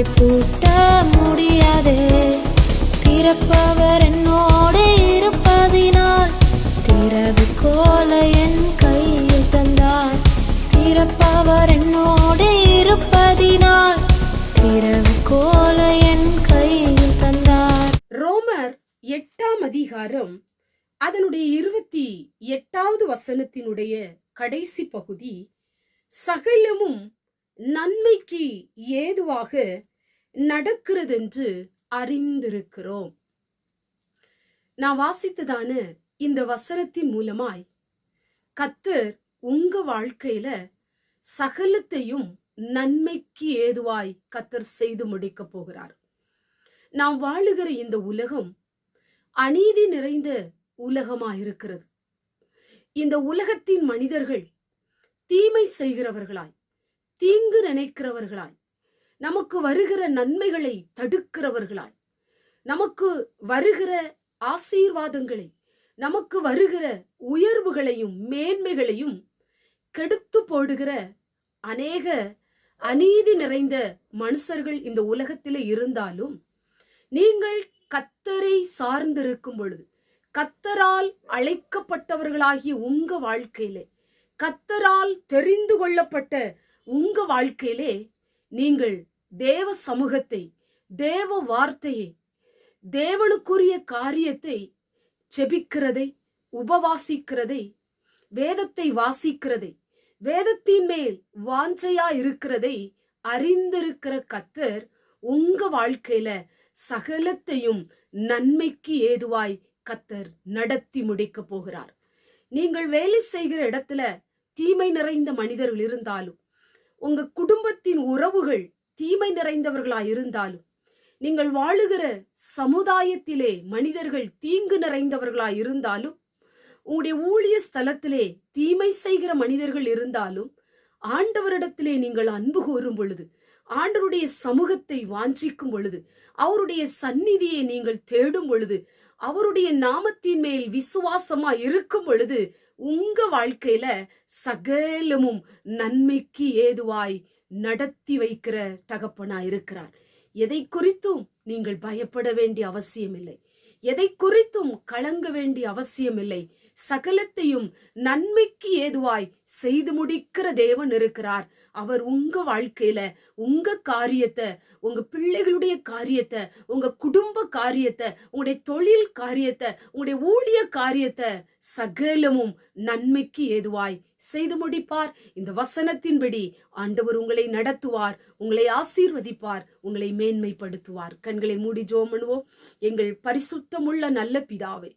வாசலை பூட்ட முடியாதே. திறப்பவர் என்னோடு இருப்பதினால் திறவுகோல என் கையில் தந்தார். திறப்பவர் என்னோடு இருப்பதினால் திறவுகோல என் கையில் தந்தார். ரோமர் எட்டாம் அதிகாரம் அதனுடைய இருபத்தி எட்டாவது வசனத்தினுடைய கடைசி பகுதி சகலமும் நன்மைக்கு ஏதுவாக நடக்கிறதென்று அறிந்திருக்கிறோம். நான் வாசித்ததான இந்த வசனத்தின் மூலமாய் கத்தர் உங்க வாழ்க்கையில சகலத்தையும் நன்மைக்கு ஏதுவாய் கத்தர் செய்து முடிக்கப் போகிறார். நாம் வாழுகிற இந்த உலகம் அநீதி நிறைந்த உலகமாயிருக்கிறது. இந்த உலகத்தின் மனிதர்கள் தீமை செய்கிறவர்களாய் தீங்கு நினைக்கிறவர்களாய் நமக்கு வருகிற நன்மைகளை தடுக்கிறவர்களாய். நமக்கு வருகிற ஆசீர்வாதங்களை நமக்கு வருகிற உயர்வுகளையும் மேன்மைகளையும் கெடுத்து போடுகிற அநேக அநீதி நிறைந்த மனுஷர்கள் இந்த உலகத்தில் இருந்தாலும் நீங்கள் கத்தரை சார்ந்திருக்கும் பொழுது கத்தரால் அழைக்கப்பட்டவர்களாகிய உங்க வாழ்க்கையிலே கத்தரால் தெரிந்து கொள்ளப்பட்ட உங்க வாழ்க்கையிலே நீங்கள் தேவ சமூகத்தை தேவ வார்த்தையை தேவனுக்குரிய காரியத்தை செபிக்கிறதை உபவாசிக்கிறதை வேதத்தை வாசிக்கிறதை வேதத்தின் மேல் வாஞ்சையா இருக்கிறதை அறிந்திருக்கிற கத்தர் உங்க வாழ்க்கையில சகலத்தையும் நன்மைக்கு ஏதுவாய் கத்தர் நடத்தி முடிக்க போகிறார். நீங்கள் வேலை செய்கிற இடத்துல தீமை நிறைந்த மனிதர்கள் இருந்தாலும் உங்க குடும்பத்தின் உறவுகள் தீமை நிறைந்தவர்களாய் இருந்தாலும் நீங்கள் வாழுகிற சமுதாயத்திலே மனிதர்கள் தீங்கு நிறைந்தவர்களாய் இருந்தாலும் உங்களுடைய ஊழிய ஸ்தலத்திலே தீமை செய்கிற மனிதர்கள் இருந்தாலும் ஆண்டவரிடத்திலே நீங்கள் அன்பு கூறும் பொழுது ஆண்டருடைய சமூகத்தை வாஞ்சிக்கும் பொழுது அவருடைய சந்நிதியை நீங்கள் தேடும் பொழுது அவருடைய நாமத்தின் மேல் விசுவாசமா இருக்கும் பொழுது உங்க வாழ்க்கையில சகலமும் நன்மைக்கு ஏதுவாய் நடத்தி வைக்கிற தகப்பனா இருக்கிறார். எதை குறித்தும் நீங்கள் பயப்பட வேண்டிய அவசியமில்லை. எதை குறித்தும் கலங்க வேண்டிய அவசியமில்லை. சகலத்தையும் நன்மைக்கு ஏதுவாய் செய்து முடிக்கிற தேவன் இருக்கிறார். அவர் உங்க வாழ்க்கையில உங்க காரியத்தை உங்க பிள்ளைகளுடைய காரியத்தை உங்க குடும்ப காரியத்தை உங்களுடைய தொழில் காரியத்தை உங்களுடைய ஊழிய காரியத்தை சகலமும் நன்மைக்கு ஏதுவாய் செய்து முடிப்பார். இந்த வசனத்தின்படி ஆண்டவர் உங்களை நடத்துவார் உங்களை ஆசீர்வதிப்பார் உங்களை மேன்மைப்படுத்துவார். கண்களை மூடி ஜோமனுவோம் எங்கள் பரிசுத்தமுள்ள நல்ல பிதாவே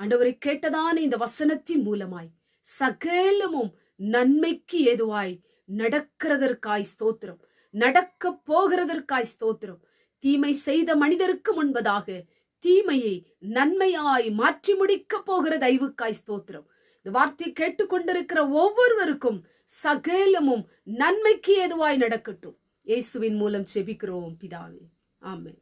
ஆண்டவரை கேட்டதான இந்த வசனத்தின் மூலமாய் சகலமும் நன்மைக்கு ஏதுவாய் நடக்கிறதற்காய் ஸ்தோத்திரம் நடக்க போகிறதற்காய் ஸ்தோத்திரம். தீமை செய்த மனிதருக்கு முன்பதாக தீமையை நன்மையாய் மாற்றி முடிக்க போகிற தெய்வுக்காய் ஸ்தோத்திரம். இந்த வார்த்தையை கேட்டுக்கொண்டிருக்கிற ஒவ்வொருவருக்கும் சகேலமும் நன்மைக்கு ஏதுவாய் நடக்கட்டும். இயேசுவின் மூலம் செபிக்கிறோம் பிதாவே. ஆமே